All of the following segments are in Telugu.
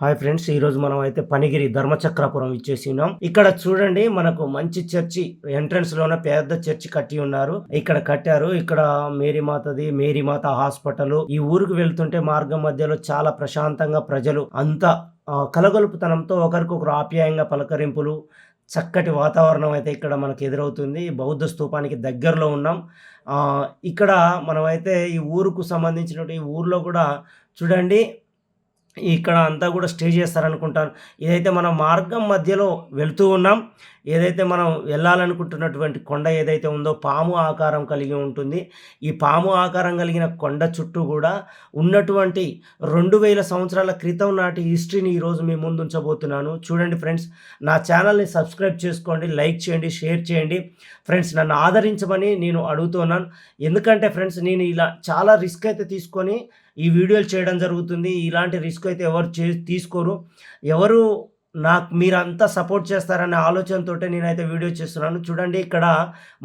హాయ్ ఫ్రెండ్స్ ఈ రోజు మనం అయితే పనిగిరి ధర్మచక్రపురం ఇచ్చేసి ఉన్నాం ఇక్కడ చూడండి మనకు మంచి చర్చి ఎంట్రన్స్లోనే పెద్ద చర్చి కట్టి ఉన్నారు. ఇక్కడ కట్టారు. ఇక్కడ మేరీ మాతది మేరీ మాత హాస్పిటల్. ఈ ఊరికి వెళ్తుంటే మార్గం మధ్యలో చాలా ప్రశాంతంగా ప్రజలు అంతా కలగొలుపుతనంతో కలగలుపుతనంతో ఒకరికొకరు ఆప్యాయంగా పలకరింపులు చక్కటి వాతావరణం అయితే ఇక్కడ మనకు ఎదురవుతుంది. బౌద్ధ స్తూపానికి దగ్గరలో ఉన్నాం. ఇక్కడ మనమైతే ఈ ఊరుకు సంబంధించినటువంటి ఈ ఊర్లో కూడా చూడండి ఇక్కడ అంతా కూడా స్టే చేస్తారనుకుంటాను. ఏదైతే మనం మార్గం మధ్యలో వెళ్తూ ఉన్నాం. ఏదైతే మనం వెళ్ళాలనుకుంటున్నటువంటి కొండ ఏదైతే ఉందో పాము ఆకారం కలిగి ఉంటుంది. ఈ పాము ఆకారం కలిగిన కొండ చుట్టూ కూడా ఉన్నటువంటి రెండు వేల సంవత్సరాల క్రితం నాటి హిస్టరీని ఈరోజు మీ ముందు ఉంచబోతున్నాను. చూడండి ఫ్రెండ్స్ నా ఛానల్ని సబ్స్క్రైబ్ చేసుకోండి లైక్ చేయండి షేర్ చేయండి. ఫ్రెండ్స్ నన్ను ఆదరించమని నేను అడుగుతున్నాను. ఎందుకంటే ఫ్రెండ్స్ నేను ఇలా చాలా రిస్క్ అయితే తీసుకొని ఈ వీడియోలు చేయడం జరుగుతుంది. ఇలాంటి రిస్క్ అయితే ఎవరు చే తీసుకోరు. ఎవరు నాకు మీరంతా సపోర్ట్ చేస్తారనే ఆలోచనతో నేనైతే వీడియో చేస్తున్నాను. చూడండి ఇక్కడ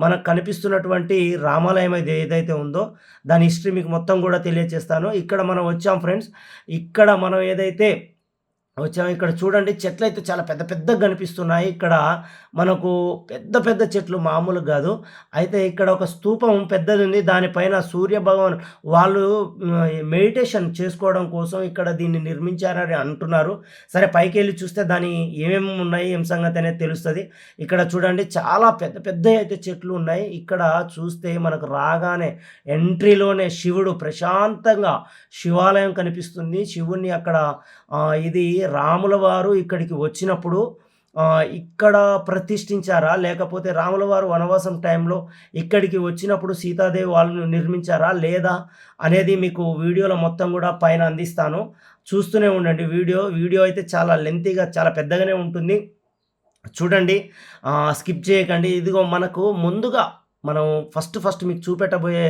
మనకు కనిపిస్తున్నటువంటి రామాలయం అయితే ఏదైతే ఉందో దాని హిస్టరీ మీకు మొత్తం కూడా తెలియజేస్తాను ఇక్కడ మనం వచ్చాం ఫ్రెండ్స్. ఇక్కడ మనం ఏదైతే వచ్చాము ఇక్కడ చూడండి చెట్లు అయితే చాలా పెద్ద పెద్దగా కనిపిస్తున్నాయి. ఇక్కడ మనకు పెద్ద పెద్ద చెట్లు మామూలు కాదు. అయితే ఇక్కడ ఒక స్తూపం పెద్దది ఉంది దానిపైన సూర్య భగవాన్ వాళ్ళు మెడిటేషన్ చేసుకోవడం కోసం ఇక్కడ దీన్ని నిర్మించారని అంటున్నారు. సరే పైకి వెళ్ళి చూస్తే దాని ఏమేమి ఉన్నాయి ఏం సంగతి అనేది తెలుస్తుంది. ఇక్కడ చూడండి చాలా పెద్ద పెద్ద అయితే చెట్లు ఉన్నాయి. ఇక్కడ చూస్తే మనకు రాగానే ఎంట్రీలోనే శివుడు ప్రశాంతంగా శివాలయం కనిపిస్తుంది. శివుణ్ణి అక్కడ ఇది రాముల వారు ఇక్కడికి వచ్చినప్పుడు ఇక్కడ ప్రతిష్ఠించారా? లేకపోతే రాముల వారు వనవాసం టైంలో ఇక్కడికి వచ్చినప్పుడు సీతాదేవి వాళ్ళు నిర్మించారా? లేదా అనేది మీకు వీడియోలో మొత్తం కూడా పైన అందిస్తాను. చూస్తూనే ఉండండి వీడియో. వీడియో అయితే చాలా లెంతీగా చాలా పెద్దగానే ఉంటుంది. చూడండి స్కిప్ చేయకండి. ఇదిగో మనకు ముందుగా మనం ఫస్ట్ ఫస్ట్ మీకు చూపెట్టబోయే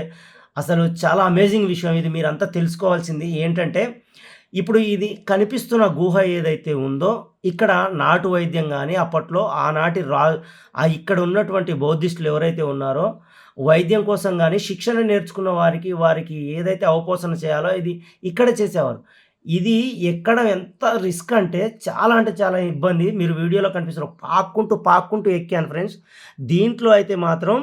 అసలు చాలా అమేజింగ్ విషయం ఇది. మీరంతా తెలుసుకోవాల్సింది ఏంటంటే ఇప్పుడు ఇది కనిపిస్తున్న గుహ ఏదైతే ఉందో ఇక్కడ నాటు వైద్యం కానీ అప్పట్లో ఆనాటి రా ఆ ఇక్కడ ఉన్నటువంటి బౌద్ధిస్టులు ఎవరైతే ఉన్నారో వైద్యం కోసం కానీ శిక్షణ నేర్చుకున్న వారికి వారికి ఏదైతే అవపోసన చేయాలో ఇది ఇక్కడ చేసేవారు. ఇది ఎక్కడ ఎంత రిస్క్ అంటే చాలా అంటే చాలా ఇబ్బంది. మీరు వీడియోలో కనిపిస్తారు పాక్కుంటూ పాక్కుంటూ ఎక్కాను ఫ్రెండ్స్. దీంట్లో అయితే మాత్రం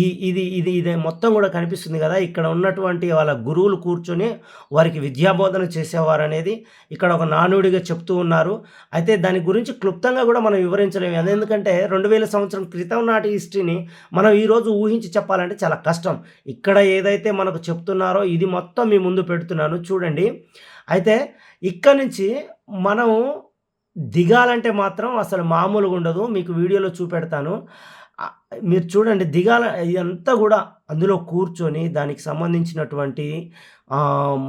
ఈ ఇది ఇది ఇది మొత్తం కూడా కనిపిస్తుంది కదా. ఇక్కడ ఉన్నటువంటి వాళ్ళ గురువులు కూర్చొని వారికి విద్యాబోధన చేసేవారు అనేది ఇక్కడ ఒక నానుడిగా చెప్తూ ఉన్నారు. అయితే దాని గురించి క్లుప్తంగా కూడా మనం వివరించలేము. అది ఎందుకంటే రెండు వేల సంవత్సరం క్రితం నాటి హిస్టరీని మనం ఈరోజు ఊహించి చెప్పాలంటే చాలా కష్టం. ఇక్కడ ఏదైతే మనకు చెప్తున్నారో ఇది మొత్తం మీ ముందు పెడుతున్నాను చూడండి. అయితే ఇక్కడ నుంచి మనం దిగాలంటే మాత్రం అసలు మామూలుగా ఉండదు. మీకు వీడియోలో చూపెడతాను. మీరు చూడండి దిగాల ఇదంతా కూడా అందులో కూర్చొని దానికి సంబంధించినటువంటి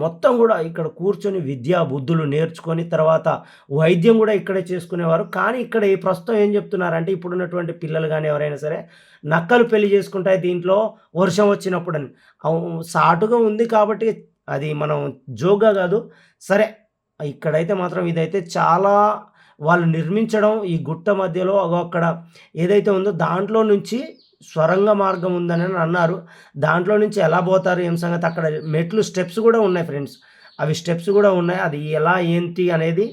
మొత్తం కూడా ఇక్కడ కూర్చొని విద్యా బుద్ధులు నేర్చుకొని తర్వాత వైద్యం కూడా ఇక్కడే చేసుకునేవారు. కానీ ఇక్కడ ఈ ప్రస్తుతం ఏం చెప్తున్నారంటే ఇప్పుడున్నటువంటి పిల్లలు కానీ ఎవరైనా సరే నక్కలు పెళ్ళి చేసుకుంటాయి దీంట్లో వర్షం వచ్చినప్పుడు అని అవు- సాటుగా ఉంది కాబట్టి అది మనం జోగా కాదు. సరే ఇక్కడైతే మాత్రం ఇదైతే చాలా వాళ్ళు నిర్మించడం ఈ గుట్ట మధ్యలో అగో అక్కడ ఏదైతే ఉందో దాంట్లో నుంచి స్వరంగ మార్గం ఉందని అన్నారు. దాంట్లో నుంచి ఎలా పోతారు ఏం సంగతి? అక్కడ మెట్లు స్టెప్స్ కూడా ఉన్నాయి ఫ్రెండ్స్. అవి స్టెప్స్ కూడా ఉన్నాయి. అది ఎలా ఏంటి అనేది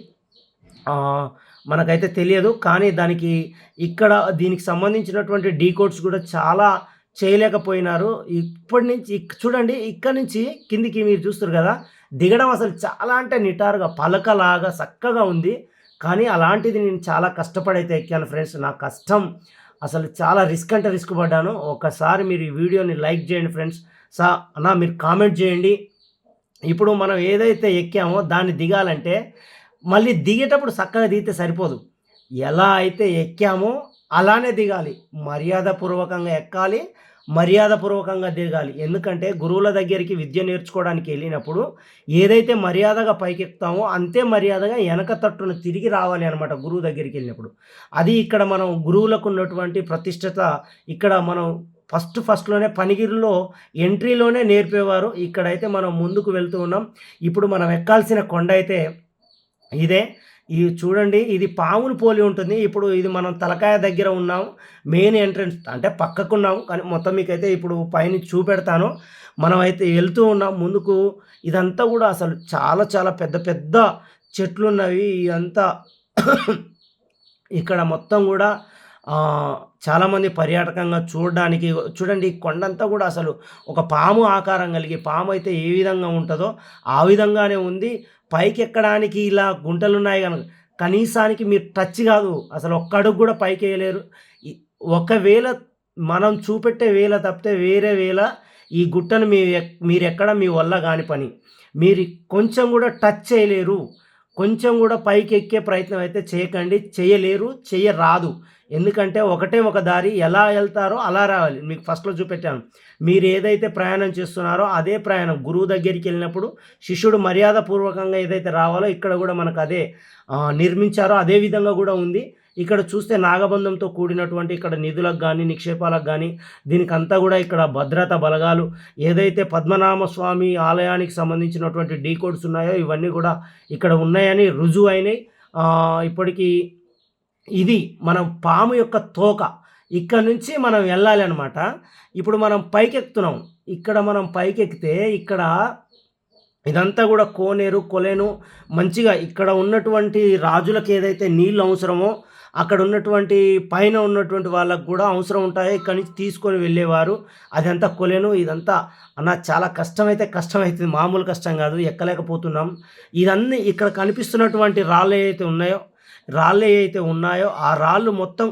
మనకైతే తెలియదు. కానీ దానికి ఇక్కడ దీనికి సంబంధించినటువంటి డీకోడ్స్ కూడా చాలా చేయలేకపోయినారు. ఇప్పటి నుంచి చూడండి ఇక్కడ నుంచి కిందికి మీరు చూస్తారు కదా దిగడం అసలు చాలా అంటే నిటారుగా పలకలాగా చక్కగా ఉంది. కానీ అలాంటిది నేను చాలా కష్టపడైతే ఎక్కాను ఫ్రెండ్స్. నా కష్టం అసలు చాలా రిస్క్ అంటే రిస్క్ పడ్డాను. ఒకసారి మీరు ఈ వీడియోని లైక్ చేయండి ఫ్రెండ్స్. సా అన్నా మీరు కామెంట్ చేయండి. ఇప్పుడు మనం ఏదైతే ఎక్కామో దాన్ని దిగాలంటే మళ్ళీ దిగేటప్పుడు చక్కగా దిగితే సరిపోదు. ఎలా అయితే ఎక్కామో అలానే దిగాలి. మర్యాదపూర్వకంగా ఎక్కాలి. మర్యాదపూర్వకంగా దిగాలి. ఎందుకంటే గురువుల దగ్గరికి విద్య నేర్చుకోవడానికి వెళ్ళినప్పుడు ఏదైతే మర్యాదగా పైకెక్తామో అంతే మర్యాదగా వెనక తట్టును తిరిగి రావాలి అనమాట గురువు దగ్గరికి వెళ్ళినప్పుడు. అది ఇక్కడ మనం గురువులకు ఉన్నటువంటి ప్రతిష్టత ఇక్కడ మనం ఫస్ట్ ఫస్ట్లోనే పనిగిరిలో ఎంట్రీలోనే నేర్పేవారు. ఇక్కడైతే మనం ముందుకు వెళ్తూ ఉన్నాం. ఇప్పుడు మనం ఎక్కాల్సిన కొండ అయితే ఇదే. ఇది చూడండి ఇది పామును పోలి ఉంటుంది. ఇప్పుడు ఇది మనం తలకాయ దగ్గర ఉన్నాం. మెయిన్ ఎంట్రన్స్ అంటే పక్కకున్నాం కానీ మొత్తం మీకైతే ఇప్పుడు పైన చూపెడతాను. మనం అయితే వెళ్తూ ఉన్నాం. ముందుకు ఇదంతా కూడా అసలు చాలా చాలా పెద్ద పెద్ద చెట్లున్నవి. ఇదంతా ఇక్కడ మొత్తం కూడా చాలామంది పర్యాటకంగా చూడడానికి చూడండి ఈ కొండంతా కూడా అసలు ఒక పాము ఆకారం కలిగి పాము అయితే ఏ విధంగా ఉంటుందో ఆ విధంగానే ఉంది. పైకెక్కడానికి ఇలా గుంటలున్నాయి కనుక కనీసానికి మీరు టచ్ కాదు అసలు ఒక్క అడుగు కూడా పైకి వేయలేరు ఒకవేళ మనం చూపెట్టే వేళ తప్పితే వేరే వేళ ఈ గుట్టను మీ మీరు ఎక్కడ మీ వల్ల కాని పని. మీరు కొంచెం కూడా టచ్ చేయలేరు. కొంచెం గూడా పైకెక్కే ప్రయత్నం అయితే చేయకండి. చేయలేరు. చేయరాదు ఎందుకంటే ఒకటే ఒక దారి. ఎలా వెళ్తారో అలా రావాలి. మీకు ఫస్ట్‌లో చూపెట్టాను. మీరు ఏదైతే ప్రయాణం చేస్తున్నారో అదే ప్రయాణం. గురువు దగ్గరికి వెళ్ళినప్పుడు శిష్యుడు మర్యాదపూర్వకంగా ఏదైతే రావాలో ఇక్కడ కూడా మనకు అదే నిర్మించారో అదే విధంగా కూడా ఉంది. ఇక్కడ చూస్తే నాగబంధంతో కూడినటువంటి ఇక్కడ నిధులకు కానీ నిక్షేపాలకు కానీ దీనికంతా కూడా ఇక్కడ భద్రతా బలగాలు ఏదైతే పద్మనాభ స్వామి ఆలయానికి సంబంధించినటువంటి డీకోడ్స్ ఉన్నాయో ఇవన్నీ కూడా ఇక్కడ ఉన్నాయని రుజువు అయినాయి ఇప్పటికీ ఇది మనం పాము యొక్క తోక. ఇక్కడ నుంచి మనం వెళ్ళాలి అనమాట ఇప్పుడు మనం పైకెక్కుతున్నాం. ఇక్కడ మనం పైకెక్కితే ఇక్కడ ఇదంతా కూడా కోనేరు, కొలేను మంచిగా ఇక్కడ ఉన్నటువంటి రాజులకు ఏదైతే నీళ్ళు అవసరమో అక్కడ ఉన్నటువంటి పైన ఉన్నటువంటి వాళ్ళకు కూడా అవసరం ఉంటాయి. ఇక్కడి నుంచి తీసుకొని వెళ్ళేవారు. అదంతా కొలేను ఇదంతా అన్న చాలా కష్టమైతే కష్టమవుతుంది మామూలు కష్టం కాదు ఎక్కలేకపోతున్నాం. ఇదన్నీ ఇక్కడ కనిపిస్తున్నటువంటి రాళ్ళు ఏవైతే ఉన్నాయో రాళ్ళు ఏవైతే ఉన్నాయో ఆ రాళ్ళు మొత్తం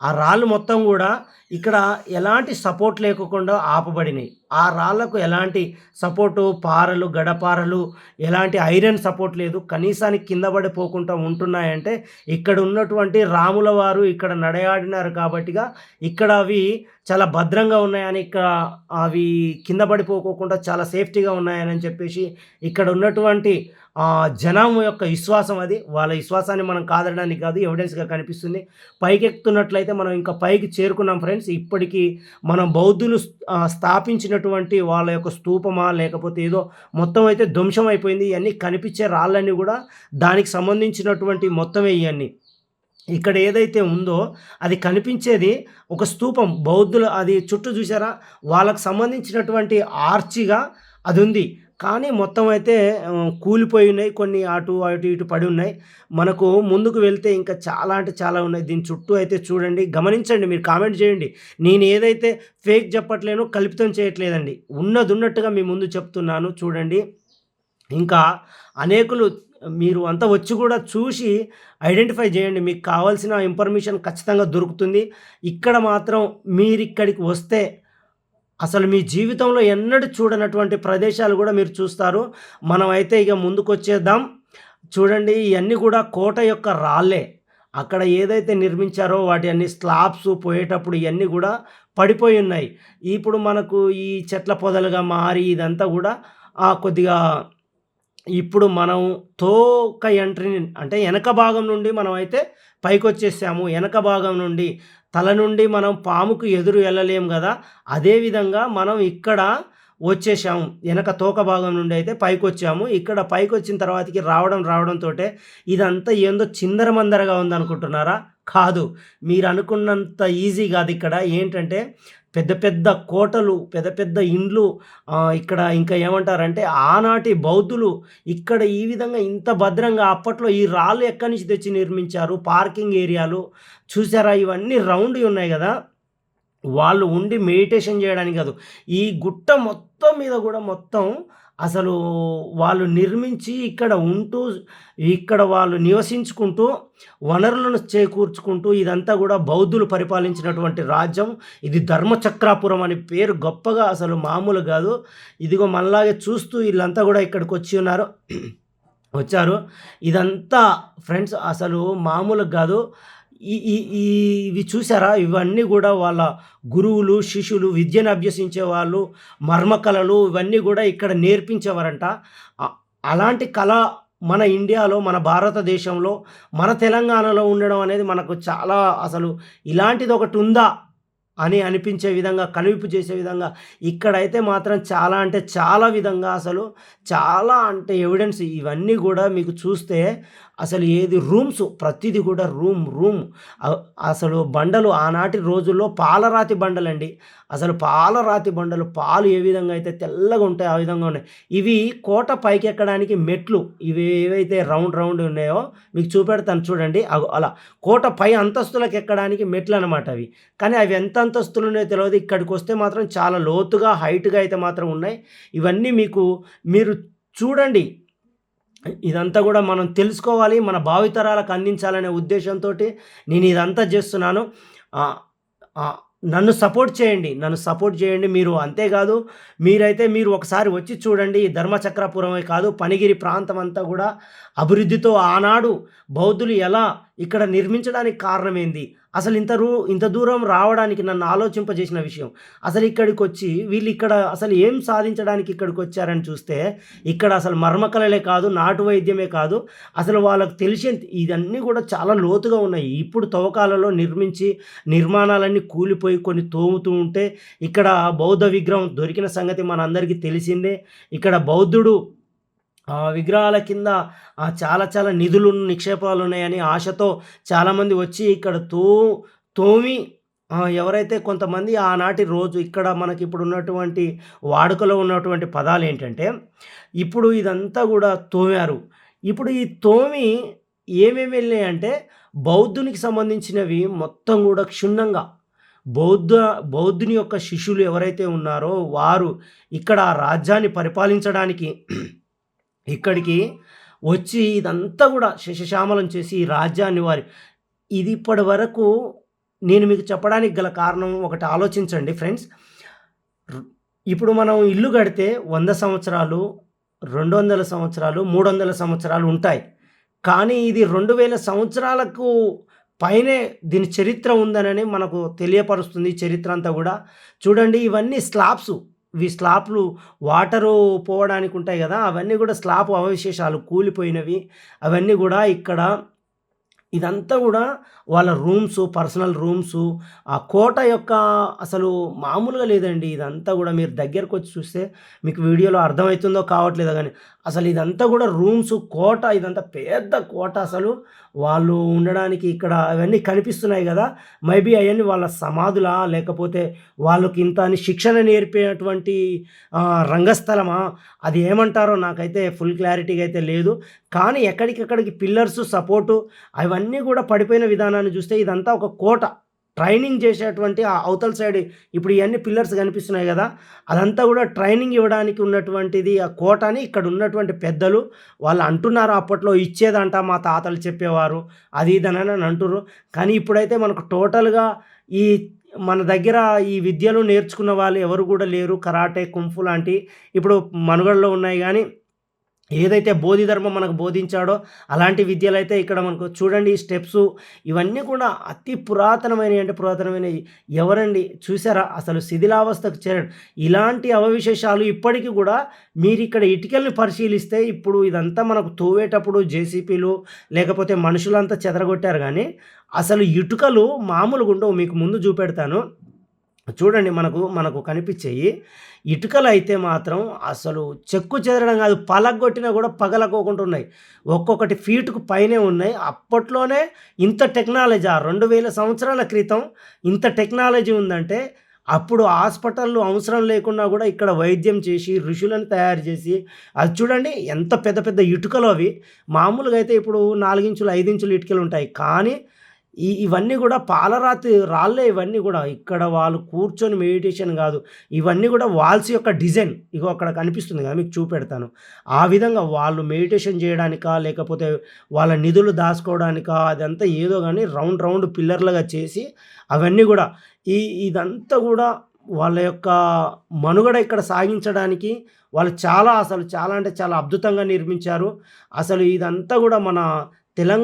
ఆ రాళ్ళు మొత్తం కూడా ఇక్కడ ఎలాంటి సపోర్ట్ లేకుండా ఆపబడినాయి ఆ రాళ్ళకు ఎలాంటి సపోర్టు పారలు, గడపారలు ఎలాంటి ఐరన్ సపోర్ట్ లేదు. కనీసానికి కింద పడిపోకుండా ఉంటున్నాయంటే ఇక్కడ ఉన్నటువంటి రాముల వారు ఇక్కడ నడయాడినారు కాబట్టిగా ఇక్కడ అవి చాలా భద్రంగా ఉన్నాయని ఇక్కడ అవి కింద పడిపోకోకుండా చాలా సేఫ్టీగా ఉన్నాయని చెప్పేసి ఇక్కడ ఉన్నటువంటి జనం యొక్క విశ్వాసం అది. వాళ్ళ విశ్వాసాన్ని మనం కాదనడానికి కాదు. ఎవిడెన్స్‌గా కనిపిస్తుంది. పైకెక్కుతున్నట్లయితే మనం ఇంకా పైకి చేరుకున్నాం ఫ్రెండ్స్. ఇప్పటికీ మనం బౌద్ధులు స్థాపించినటువంటి వాళ్ళ యొక్క స్తూపమా లేకపోతే ఏదో మొత్తం అయితే ధ్వంసం అయిపోయింది. ఇవన్నీ కనిపించే రాళ్ళన్నీ కూడా దానికి సంబంధించినటువంటి మొత్తమే ఇవన్నీ ఇక్కడ ఏదైతే ఉందో అది కనిపించేది ఒక స్తూపం. బౌద్ధుల అది చుట్టూ చూసారా? వాళ్ళకు సంబంధించినటువంటి ఆర్చిగా అది ఉంది కానీ మొత్తం అయితే కూలిపోయి ఉన్నాయి. కొన్ని అటు, అటు ఇటు పడి ఉన్నాయి. మనకు ముందుకు వెళ్తే ఇంకా చాలా అంటే చాలా ఉన్నాయి. దీని చుట్టూ అయితే చూడండి. గమనించండి. మీరు కామెంట్ చేయండి. నేను ఏదైతే ఫేక్ చెప్పట్లేనో కల్పితం చేయట్లేదండి. ఉన్నదున్నట్టుగా మీ ముందు చెప్తున్నాను చూడండి. ఇంకా అనేకులు మీరు అంతా వచ్చి కూడా చూసి ఐడెంటిఫై చేయండి. మీకు కావాల్సిన ఇన్ఫర్మేషన్ ఖచ్చితంగా దొరుకుతుంది. ఇక్కడ మాత్రం మీరిక్కడికి వస్తే అసలు మీ జీవితంలో ఎన్నడూ చూడనటువంటి ప్రదేశాలు కూడా మీరు చూస్తారు. మనమైతే ఇక ముందుకొచ్చేద్దాం. చూడండి ఇవన్నీ కూడా కోట యొక్క రాళ్ళే. అక్కడ ఏదైతే నిర్మించారో వాటి అన్ని స్లాబ్స్ పోయేటప్పుడు ఇవన్నీ కూడా పడిపోయి పడిపోయున్నాయి. ఇప్పుడు మనకు ఈ చెట్ల పొదలుగా మారి ఇదంతా కూడా కొద్దిగా ఇప్పుడు మనం తోక ఎంట్రీని అంటే వెనక భాగం నుండి మనమైతే పైకొచ్చేసాము. వెనక భాగం నుండి తల నుండి మనం పాముకు ఎదురు వెళ్ళలేము కదా అదే విధంగా మనం ఇక్కడ వచ్చేసాము. వెనక తోక భాగం నుండి అయితే పైకొచ్చాము. ఇక్కడ పైకొచ్చిన తర్వాతకి రావడం రావడంతోటే ఇదంతా ఏందో చిందరమందరగా ఉందనుకుంటున్నారా? కాదు. మీరు అనుకున్నంత ఈజీ కాదు ఇక్కడ ఏంటంటే పెద్ద పెద్ద కోటలు, పెద్ద పెద్ద ఇండ్లు ఇక్కడ ఇంకా ఏమంటారంటే ఆనాటి బౌద్ధులు ఇక్కడ ఈ విధంగా ఇంత భద్రంగా అప్పట్లో ఈ రాళ్ళు ఎక్కడి నుంచి తెచ్చి నిర్మించారు. పార్కింగ్ ఏరియాలు చూసారా? ఇవన్నీ రౌండ్ ఉన్నాయి కదా వాళ్ళు ఉండి మెడిటేషన్ చేయడానికి కాదు ఈ గుట్ట మొత్తం మొత్తం మీద కూడా మొత్తం అసలు వాళ్ళు నిర్మించి ఇక్కడ ఉంటూ, ఇక్కడ వాళ్ళు నివసించుకుంటూ, వనరులను చేకూర్చుకుంటూ ఇదంతా కూడా బౌద్ధులు పరిపాలించినటువంటి రాజ్యం. ఇది ధర్మచక్రాపురం అనే పేరు గొప్పగా అసలు మామూలు కాదు ఇదిగో మనలాగే చూస్తూ వీళ్ళంతా కూడా ఇక్కడికి వచ్చి ఉన్నారు. వచ్చారు. ఇదంతా ఫ్రెండ్స్ అసలు మామూలు కాదు ఈ ఈ ఇవి చూసారా? ఇవన్నీ కూడా వాళ్ళ గురువులు, శిష్యులు, విద్యను అభ్యసించే వాళ్ళు, మర్మకళలు ఇవన్నీ కూడా ఇక్కడ నేర్పించేవారంట. అలాంటి కళ మన ఇండియాలో, మన భారతదేశంలో, మన తెలంగాణలో ఉండడం అనేది మనకు చాలా అసలు ఇలాంటిది ఒకటి ఉందా అని అనిపించే విధంగా కనువిప్పు చేసే విధంగా ఇక్కడైతే మాత్రం చాలా అంటే చాలా విధంగా అసలు చాలా అంటే ఎవిడెన్స్ ఇవన్నీ కూడా మీకు చూస్తే అసలు ఏది రూమ్స్? ప్రతిదీ కూడా రూమ్ రూమ్. అసలు బండలు ఆనాటి రోజుల్లో పాలరాతి బండలండి. అసలు పాలరాతి బండలు పాలు ఏ విధంగా అయితే తెల్లగా ఉంటాయి ఆ విధంగా ఉన్నాయి. ఇవి కోట పైకి ఎక్కడానికి మెట్లు. ఇవి ఏవైతే రౌండ్ రౌండ్ ఉన్నాయో మీకు చూపెడతాను చూడండి. అగో అలా కోట పై అంతస్తులకు ఎక్కడానికి మెట్లు అనమాట అవి. కానీ అవి ఎంత అంతస్తులు ఉన్నాయో తెలియదు ఇక్కడికి వస్తే మాత్రం చాలా లోతుగా హైట్గా అయితే మాత్రం ఉన్నాయి. ఇవన్నీ మీకు మీరు చూడండి. ఇదంతా కూడా మనం తెలుసుకోవాలి మన భావితరాలకు అందించాలనే ఉద్దేశంతో నేను ఇదంతా చేస్తున్నాను. నన్ను సపోర్ట్ చేయండి నన్ను సపోర్ట్ చేయండి. మీరు అంతేకాదు మీరైతే మీరు ఒకసారి వచ్చి చూడండి ఈ ధర్మచక్రపురమే కాదు పనిగిరి ప్రాంతం అంతా కూడా అభివృద్ధితో ఆనాడు బౌద్ధులు ఎలా ఇక్కడ నిర్మించడానికి కారణమైంది? అసలు ఇంత రూ ఇంత దూరం రావడానికి నన్ను ఆలోచింపజేసిన విషయం. అసలు ఇక్కడికి వచ్చి వీళ్ళు ఇక్కడ అసలు ఏం సాధించడానికి ఇక్కడికి వచ్చారని చూస్తే ఇక్కడ అసలు మర్మకళలే కాదు నాటు వైద్యమే కాదు అసలు వాళ్ళకు తెలిసే ఇదన్నీ కూడా చాలా లోతుగా ఉన్నాయి. ఇప్పుడు తవ్వకాలలో నిర్మించి నిర్మాణాలన్నీ కూలిపోయి కొన్ని తోముతూ ఉంటే ఇక్కడ బౌద్ధ విగ్రహం దొరికిన సంగతి మనందరికీ తెలిసిందే. ఇక్కడ బౌద్ధుడు ఆ విగ్రహాల కింద ఆ, చాలా చాలా నిధులు నిక్షేపాలు ఉన్నాయని ఆశతో చాలామంది వచ్చి ఇక్కడ తో తోమి ఎవరైతే కొంతమంది ఆనాటి రోజు ఇక్కడ మనకి ఇప్పుడు ఉన్నటువంటి వాడుకలో ఉన్నటువంటి పదాలు ఏంటంటే ఇప్పుడు ఇదంతా కూడా తోమారు. ఇప్పుడు ఈ తోమి ఏమేమి వెళ్ళాయి అంటే బౌద్ధునికి సంబంధించినవి మొత్తం కూడా క్షుణ్ణంగా. బౌద్ధ బౌద్ధుని యొక్క శిష్యులు ఎవరైతే ఉన్నారో వారు ఇక్కడ ఆ రాజ్యాన్ని పరిపాలించడానికి ఇక్కడికి వచ్చి ఇదంతా కూడా శశశ్యామలం చేసి ఈ రాజ్యాన్ని వారి ఇది ఇప్పటి వరకు నేను మీకు చెప్పడానికి గల కారణం ఒకటి ఆలోచించండి ఫ్రెండ్స్. ఇప్పుడు మనం ఇల్లు కడితే వంద సంవత్సరాలు రెండు వందల సంవత్సరాలు మూడు వందల సంవత్సరాలు ఉంటాయి. కానీ ఇది రెండు వేల సంవత్సరాలకు పైనే దీని చరిత్ర ఉందనని మనకు తెలియపరుస్తుంది చరిత్ర అంతా కూడా. చూడండి ఇవన్నీ స్లాబ్స్. ఇవి స్లాప్లు వాటరు పోవడానికి ఉంటాయి కదా అవన్నీ కూడా స్లాప్ అవశేషాలు కూలిపోయినవి. అవన్నీ కూడా ఇక్కడ ఇదంతా కూడా వాళ్ళ రూమ్స్ పర్సనల్ రూమ్స్. ఆ కోట యొక్క అసలు మామూలుగా లేదండి ఇదంతా కూడా. మీరు దగ్గరకు వచ్చి చూస్తే మీకు వీడియోలో అర్థమవుతుందో కావట్లేదో కానీ అసలు ఇదంతా కూడా రూమ్స్ కోట ఇదంతా పెద్ద కోట అసలు. వాళ్ళు ఉండడానికి ఇక్కడ అవన్నీ కనిపిస్తున్నాయి కదా. మేబీ అవన్నీ వాళ్ళ సమాధులా లేకపోతే వాళ్ళకి ఇంత అని శిక్షణ నేర్పేటువంటి రంగస్థలమా? అది ఏమంటారో నాకైతే ఫుల్ క్లారిటీగా అయితే లేదు. కానీ ఎక్కడికెక్కడికి పిల్లర్స్ సపోర్టు అవన్నీ కూడా పడిపోయిన విధానాన్ని చూస్తే ఇదంతా ఒక కోట. ట్రైనింగ్ చేసేటువంటి ఆ అవతల సైడ్ ఇప్పుడు ఇవన్నీ పిల్లర్స్ కనిపిస్తున్నాయి కదా అదంతా కూడా ట్రైనింగ్ ఇవ్వడానికి ఉన్నటువంటిది ఆ కోట అని ఇక్కడ ఉన్నటువంటి పెద్దలు వాళ్ళు అంటున్నారు అప్పట్లో ఇచ్చేదంట మా తాతలు చెప్పేవారు అది ఇదని అని అంటున్నారు కానీ ఇప్పుడైతే మనకు టోటల్గా ఈ మన దగ్గర ఈ విద్యలు నేర్చుకున్న వాళ్ళు ఎవరు కూడా లేరు కరాటే కుంఫు లాంటి ఇప్పుడు మనుగడలో ఉన్నాయి కానీ ఏదైతే బోధి ధర్మం మనకు బోధించాడో అలాంటి విద్యలు అయితే ఇక్కడ మనకు చూడండి ఈ స్టెప్స్. ఇవన్నీ కూడా అతి పురాతనమైనవి అంటే పురాతనమైనవి ఎవరండి? చూసారా? అసలు శిథిలావస్థకు చేరడం. ఇలాంటి అవవిశేషాలు ఇప్పటికీ కూడా మీరు ఇక్కడ ఇటుకల్ని పరిశీలిస్తే ఇప్పుడు ఇదంతా మనకు తోవేటప్పుడు జేసీపీలు లేకపోతే మనుషులంతా చెదరగొట్టారు కానీ అసలు ఇటుకలు మామూలుగా ఉండవు మీకు ముందు చూపెడతాను. చూడండి మనకు మనకు కనిపించేయి. ఇటుకలు అయితే మాత్రం అసలు చెక్కు చెదరడం కాదు పలగొట్టినా కూడా పగలకోకుండా ఉన్నాయి ఒక్కొక్కటి ఫీటుకు పైనే ఉన్నాయి. అప్పట్లోనే ఇంత టెక్నాలజీ ఆ రెండు వేల సంవత్సరాల క్రితం ఇంత టెక్నాలజీ ఉందంటే అప్పుడు హాస్పిటల్లో అవసరం లేకుండా కూడా ఇక్కడ వైద్యం చేసి ఋషులను తయారు చేసి అది చూడండి ఎంత పెద్ద పెద్ద ఇటుకలు అవి. మామూలుగా అయితే ఇప్పుడు నాలుగించులు ఐదించులు ఇటుకలు ఉంటాయి. కానీ ఈ ఇవన్నీ కూడా పాలరాతి రాళ్ళే ఇవన్నీ కూడా. ఇక్కడ వాళ్ళు కూర్చొని మెడిటేషన్ కాదు. ఇవన్నీ కూడా వాల్స్ యొక్క డిజైన్ ఇగో అక్కడ కనిపిస్తుంది కదా మీకు చూపెడతాను. ఆ విధంగా వాళ్ళు మెడిటేషన్ చేయడానికా లేకపోతే వాళ్ళ నిధులు దాచుకోవడానికా అదంతా ఏదో కానీ రౌండ్ రౌండ్ పిల్లర్లుగా చేసి అవన్నీ కూడా ఈ ఇదంతా కూడా వాళ్ళ యొక్క మనుగడ ఇక్కడ సాగించడానికి వాళ్ళు చాలా అసలు చాలా అంటే చాలా అద్భుతంగా నిర్మించారు. అసలు ఇదంతా కూడా మన తెలంగాణ